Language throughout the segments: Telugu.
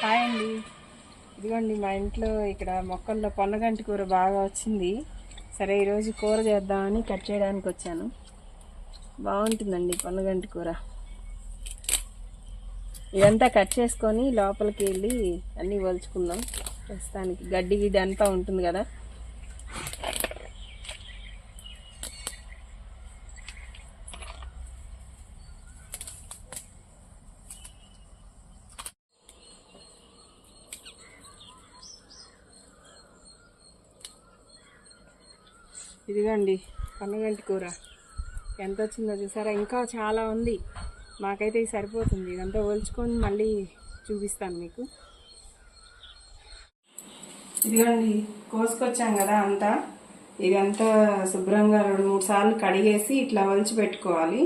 హాయ్ అండి. ఇదిగోండి మా ఇంట్లో ఇక్కడ మొక్కల్లో పొన్నగంటి కూర బాగా వచ్చింది. సరే ఈరోజు కూర చేద్దామని కట్ చేయడానికి వచ్చాను. బాగుంటుందండి పొన్నగంటి కూర. ఇదంతా కట్ చేసుకొని లోపలికి వెళ్ళి అన్నీ వలుచుకుందాం ప్రస్తుతానికి గడ్డి గిడ్డి అంతా ఉంటుంది కదా. ఇదిగోండి పన్నగంటి కూర. ఎంత వచ్చిందో చూసారా? ఇంకా చాలా ఉంది. మాకైతే ఇది సరిపోతుంది. ఇదంతా ఒలుచుకొని మళ్ళీ చూపిస్తాను మీకు. ఇదిగోండి కోసుకొచ్చాం కదా అంతా. ఇదంతా శుభ్రంగా రెండు మూడు సార్లు కడిగేసి ఇట్లా వలిచి పెట్టుకోవాలి.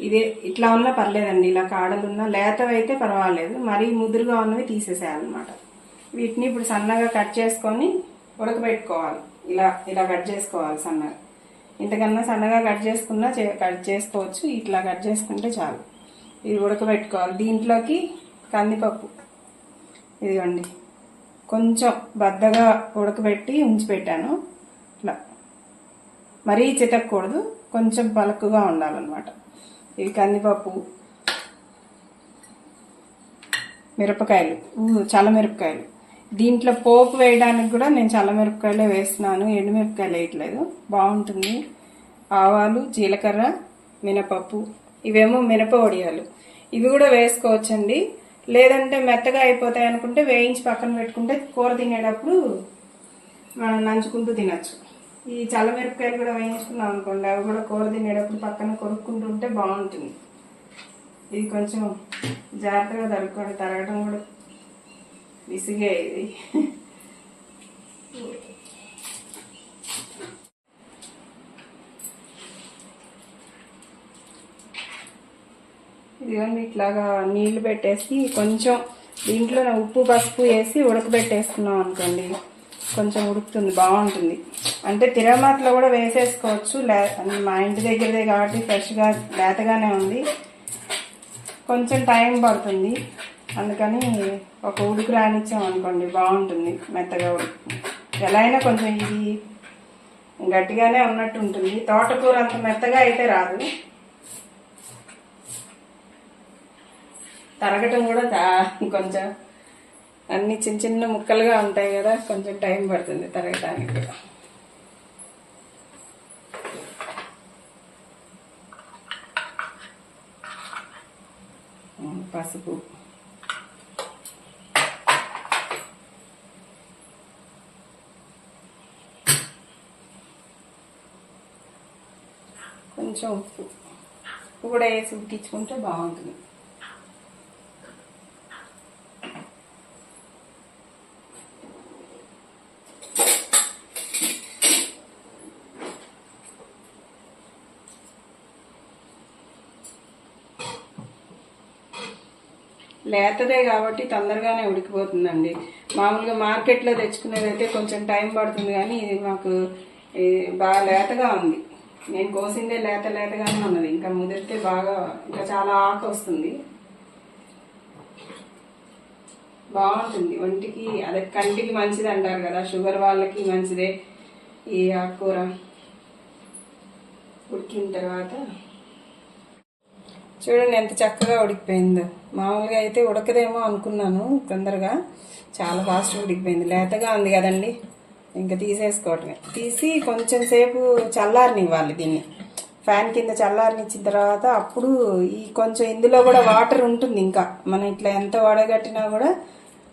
ఇదే ఇట్లా ఉన్నా పర్లేదండి. ఇలా కాడలున్నా లేతవైతే పర్వాలేదు. మరీ ముదురుగా ఉన్నవి తీసేసేయాలన్నమాట. వీటిని ఇప్పుడు సన్నగా కట్ చేసుకొని ఉడకబెట్టుకోవాలి. ఇలా ఇలా కట్ చేసుకోవాలి సన్నగా. ఇంతకన్నా సన్నగా కట్ చేసుకున్నా చే- కట్ చేసుకోవచ్చు. ఇట్లా కట్ చేసుకుంటే చాలు. ఇది ఉడకబెట్టుకోవాలి. దీంట్లోకి కందిపప్పు. ఇదిగోండి. కొంచెం బద్దగా ఉడకబెట్టి ఉంచి పెట్టాను ఇట్లా. మరీ చితకూడదు కొంచెం పలుకుగా ఉండాలన్నమాట. ఇవి కందిపప్పు. మిరపకాయలు. చాలా చల్లమిరపకాయలు దీంట్లో పోపు వేయడానికి కూడా నేను చల్లమిరపకాయలే వేస్తున్నాను ఎండుమిరపకాయలు వేయట్లేదు. బాగుంటుంది. ఆవాలు జీలకర్ర మినపప్పు. ఇవేమో మినప వడియాలు. ఇవి కూడా వేసుకోవచ్చండి. లేదంటే మెత్తగా అయిపోతాయి అనుకుంటే వేయించి పక్కన పెట్టుకుంటే కూర తినేటప్పుడు మనం నంచుకుంటూ తినచ్చు. ఈ చల్లమిరపకాయలు కూడా వేయించుకున్నాం అనుకోండి అవి కూడా కూర తినేటప్పుడు పక్కన కొరుక్కుంటూ ఉంటే బాగుంటుంది. ఇది కొంచెం జాగ్రత్తగా తరుక్కోండి తరగడం కూడా విసిగే ఇది ఇదిగోండి ఇట్లాగా నీళ్ళు పెట్టేసి కొంచెం దీంట్లో ఉప్పు పసుపు వేసి ఉడకబెట్టేసుకున్నాం అనుకోండి. కొంచెం ఉడుకుతుంది బాగుంటుంది. అంటే తిరమాతలో కూడా వేసేసుకోవచ్చు లే మా ఇంటి దగ్గరదే కాబట్టి ఫ్రెష్గా లేతగానే ఉంది. కొంచెం టైం పడుతుంది. అందుకని ఒక ఉడుకు రానిచ్చాం అనుకోండి బాగుంటుంది మెత్తగా ఉడుకు. ఎలా అయినా కొంచెం ఇది గట్టిగానే ఉన్నట్టు ఉంటుంది. తోటకూర అంత మెత్తగా అయితే రాదు. తరగటం కూడా కొంచెం అన్ని చిన్న చిన్న ముక్కలుగా ఉంటాయి కదా కొంచెం టైం పడుతుంది తరగటానికి కూడా. పసుపు. కొంచెం ఉప్పు ఉప్పు కూడా వేసి ఉడికించుకుంటే బాగుంటుంది. లేతదే కాబట్టి తొందరగానే ఉడికిపోతుందండి. మామూలుగా మార్కెట్లో తెచ్చుకునేది అయితే కొంచెం టైం పడుతుంది కానీ ఇది మాకు బాగా లేతగా ఉంది. నేను కోసిందే లేత లేతగానే ఉన్నది. ఇంకా ముదిరితే బాగా ఇంకా చాలా ఆకు వస్తుంది. బాగుంటుంది. ఒంటికి అదే కంటికి మంచిది అంటారు కదా. షుగర్ వాళ్ళకి మంచిదే ఈ ఆకుకూర. ఉడికిన తర్వాత చూడండి ఎంత చక్కగా ఉడికిపోయిందో. మామూలుగా అయితే ఉడకదేమో అనుకున్నాను తొందరగా. చాలా ఫాస్ట్గా ఉడికిపోయింది. లేతగా ఉంది కదండి. ఇంకా తీసేసుకోవటమే. తీసి కొంచెం సేపు చల్లారనివ్వాలి దీన్ని. ఫ్యాన్ కింద చల్లారనిచ్చిన తర్వాత అప్పుడు ఈ కొంచెం ఇందులో కూడా వాటర్ ఉంటుంది ఇంకా. మనం ఇట్లా ఎంత వడగట్టినా కూడా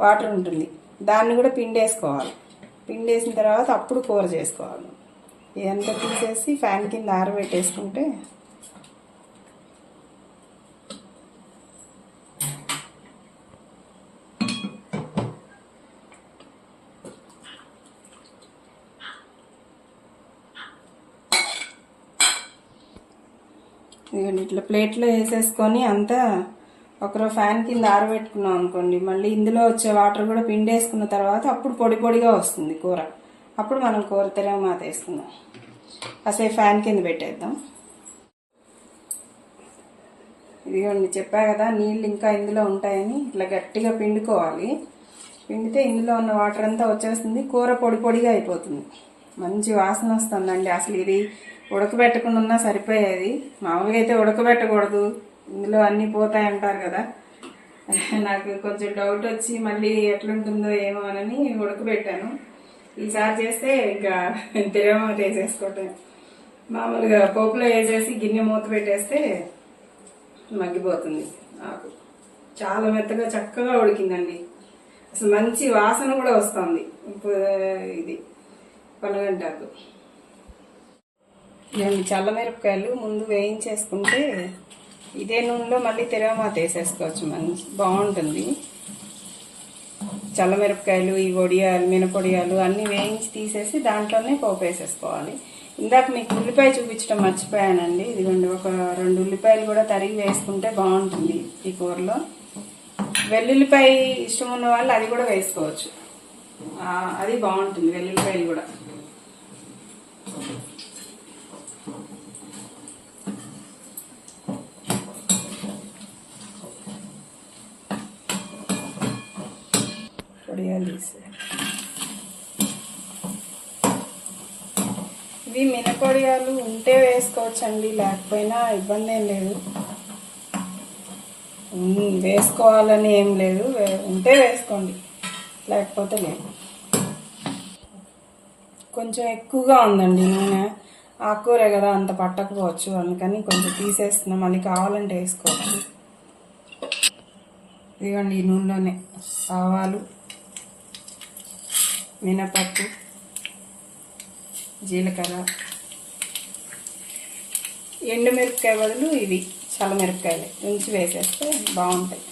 వాటర్ ఉంటుంది. దాన్ని కూడా పిండేసుకోవాలి. పిండేసిన తర్వాత అప్పుడు కూర చేసుకోవాలి. ఇదంతా తీసేసి ఫ్యాన్ కింద ఆరబెట్టేసుకుంటే ఇదిగోండి ఇట్లా ప్లేట్లో వేసేసుకొని అంతా ఒకరో ఫ్యాన్ కింద ఆరబెట్టుకున్నాం అనుకోండి. మళ్ళీ ఇందులో వచ్చే వాటర్ కూడా పిండేసుకున్న తర్వాత అప్పుడు పొడి పొడిగా వస్తుంది కూర. అప్పుడు మనం కూర తెరవ మాత వేసుకుందాం. కాసేపు ఫ్యాన్ కింద పెట్టేద్దాం. ఇదిగోండి చెప్పా కదా నీళ్ళు ఇంకా ఇందులో ఉంటాయని ఇట్లా గట్టిగా పిండుకోవాలి. పిండితే ఇందులో ఉన్న వాటర్ అంతా వచ్చేస్తుంది. కూర పొడి పొడిగా అయిపోతుంది. మంచి వాసన వస్తుందండి. అసలు ఇది ఉడకబెట్టకుండా ఉన్నా సరిపోయేది. మామూలుగా అయితే ఉడకబెట్టకూడదు. ఇందులో అన్నీ పోతాయి అంటారు కదా. నాకు కొంచెం డౌట్ వచ్చి మళ్ళీ ఎట్లుంటుందో ఏమో అని ఉడకబెట్టాను. ఈసారి చేస్తే ఇంకా తిరగమ వేసేసుకోవటం మామూలుగా పోపులో వేసేసి గిన్నె మూత పెట్టేస్తే మగ్గిపోతుంది నాకు చాలా మెత్తగా చక్కగా ఉడికిందండి. అసలు మంచి వాసన కూడా వస్తుంది. ఇప్పుడు ఇది పనుగంటాకు నేను చల్లమిరపకాయలు ముందు వేయించేసుకుంటే ఇదే నూనెలో మళ్ళీ తిరగమాత వేసేసుకోవచ్చు మంచి బాగుంటుంది. చల్లమిరపకాయలు ఈ వడియాలు మినపొడియాలు అన్నీ వేయించి తీసేసి దాంట్లోనే పోపు వేసేసుకోవాలి. ఇందాక మీకు ఉల్లిపాయ చూపించడం మర్చిపోయానండి. ఇదిగోండి ఒక రెండు ఉల్లిపాయలు కూడా తరిగి వేసుకుంటే బాగుంటుంది ఈ కూరలో. వెల్లుల్లిపాయ ఇష్టం ఉన్న వాళ్ళు అది కూడా వేసుకోవచ్చు. అది బాగుంటుంది వెల్లుల్లిపాయలు కూడా. పొడియాలు ఇవి మినపొడియాలు ఉంటే వేసుకోవచ్చండి లేకపోయినా ఇబ్బంది ఏం లేదు వేసుకోవాలని ఏం లేదు వే- ఉంటే వేసుకోండి లేకపోతే లేదు. కొంచెం ఎక్కువగా ఉందండి నూనె. ఆకుకూర కదా అంత పట్టకపోవచ్చు అందుకని కొంచెం తీసేస్తున్నాం మళ్ళీ కావాలంటే వేసుకోవచ్చు. ఇదిగోండి ఈ నూనెలోనే ఆవాలు. మినపప్పు జీలకర్ర ఎండుమిరపకాయ బదులు ఇవి చల్లమిరపకాయలు ఉంచి వేసేస్తే బాగుంటాయి.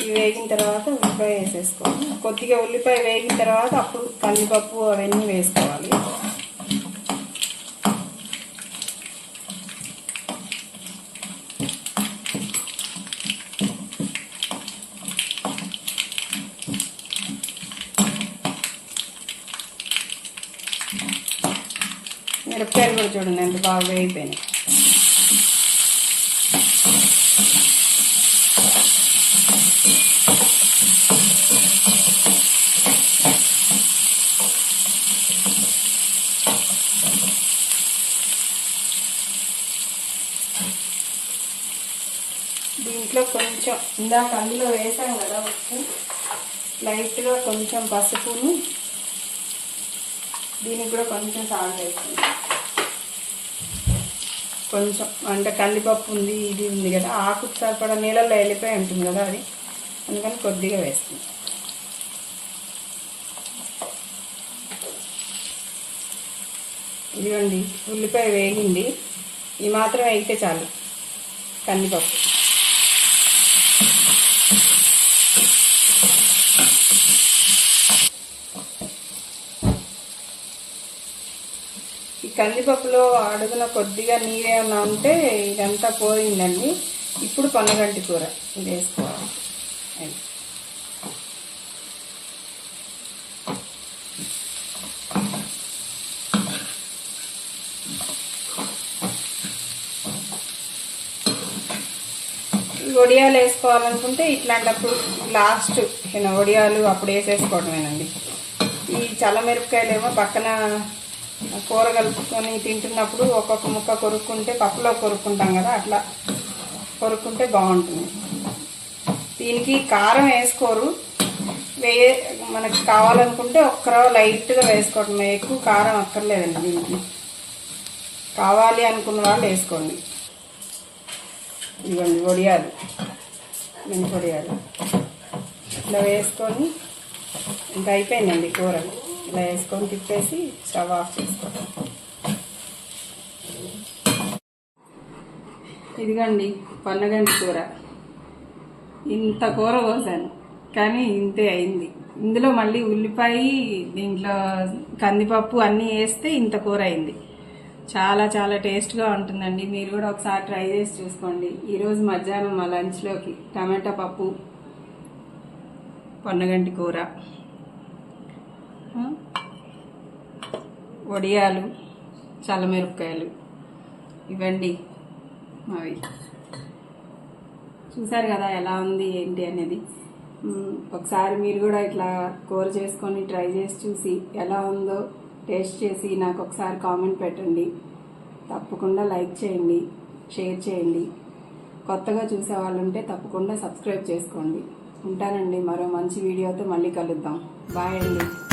ఇవి వేగిన తర్వాత ఉల్లిపాయ వేసేసుకోవాలి. కొద్దిగా ఉల్లిపాయ వేగిన తర్వాత అప్పుడు కందిపప్పు అవన్నీ వేసుకోవాలి. చూడండి ఎంత బాగా వేగిపోయినాయి. దీంట్లో కొంచెం ఇందాక అందులో వేసాం కదా ఉప్పు. లైట్గా కొంచెం పసుపును. దీనికి కూడా కొంచెం సాల్ట్ వేస్తుంది కొంచెం అంటే కందిపప్పు ఉంది ఇది ఉంది కదా. ఆకు సరిపడా నీళ్ళల్లో వెళ్ళిపోయి ఉంటుంది కదా అది. అందుకని కొద్దిగా వేస్తుంది ఇదిగోండి ఉల్లిపాయ వేగింది. ఈ మాత్రం వేగితే చాలు కందిపప్పు. కందిపప్పులో అడుగున కొద్దిగా నీరేమన్నా ఉంటే ఇదంతా పోయిందండి. ఇప్పుడు పొన్నగంటి కూర ఇది వేసుకోవాలి. వడియాలు వేసుకోవాలనుకుంటే ఇట్లాంటప్పుడు లాస్ట్ ఈయన వడియాలు అప్పుడు వేసేసుకోవడమేనండి ఈ చల్లమిరపకాయలు ఏమో పక్కన కూర కలుపుకొని తింటున్నప్పుడు ఒక్కొక్క ముక్క కొరుక్కుంటే పప్పులో కొరుక్కుంటాం కదా అట్లా కొరుక్కుంటే బాగుంటుంది. దీనికి కారం వేసుకోరు. వే మనకి కావాలనుకుంటే ఒక్కరో లైట్గా వేసుకోవటం ఎక్కువ కారం అక్కర్లేదండి దీనికి. కావాలి అనుకున్న వాళ్ళు వేసుకోండి. ఇవ్వండి వడియాలు మెంతి వడియాలు. ఇట్లా వేసుకొని ఇంకా అయిపోయిందండి కూరలు. ఇలా వేసుకొని తిప్పేసి స్టవ్ ఆఫ్ చేసుకోవడం ఇదిగండి పన్నగంటి కూర. ఇంత కూర కోసాను కానీ ఇంతే అయింది. ఇందులో మళ్ళీ ఉల్లిపాయ దీంట్లో కందిపప్పు అన్నీ వేస్తే ఇంత కూర అయింది. చాలా చాలా టేస్ట్గా ఉంటుందండి. మీరు కూడా ఒకసారి ట్రై చేసి చూసుకోండి. ఈరోజు మధ్యాహ్నం మా లంచ్లోకి టమాటా పప్పు పొన్నగంటి కూర. వడియాలు చల్లమిరపకాయలు ఇవ్వండి అవి చూసారు కదా ఎలా ఉంది ఏంటి అనేది. ఒకసారి మీరు కూడా ఇట్లా కూర చేసుకొని ట్రై చేసి చూసి ఎలా ఉందో టేస్ట్ చేసి నాకు ఒకసారి కామెంట్ పెట్టండి. తప్పకుండా లైక్ చేయండి షేర్ చేయండి. కొత్తగా చూసే వాళ్ళు ఉంటే తప్పకుండా సబ్స్క్రైబ్ చేసుకోండి. ఉంటానండి మరో మంచి వీడియోతో మళ్ళీ కలుద్దాం. బాయ్ అండి.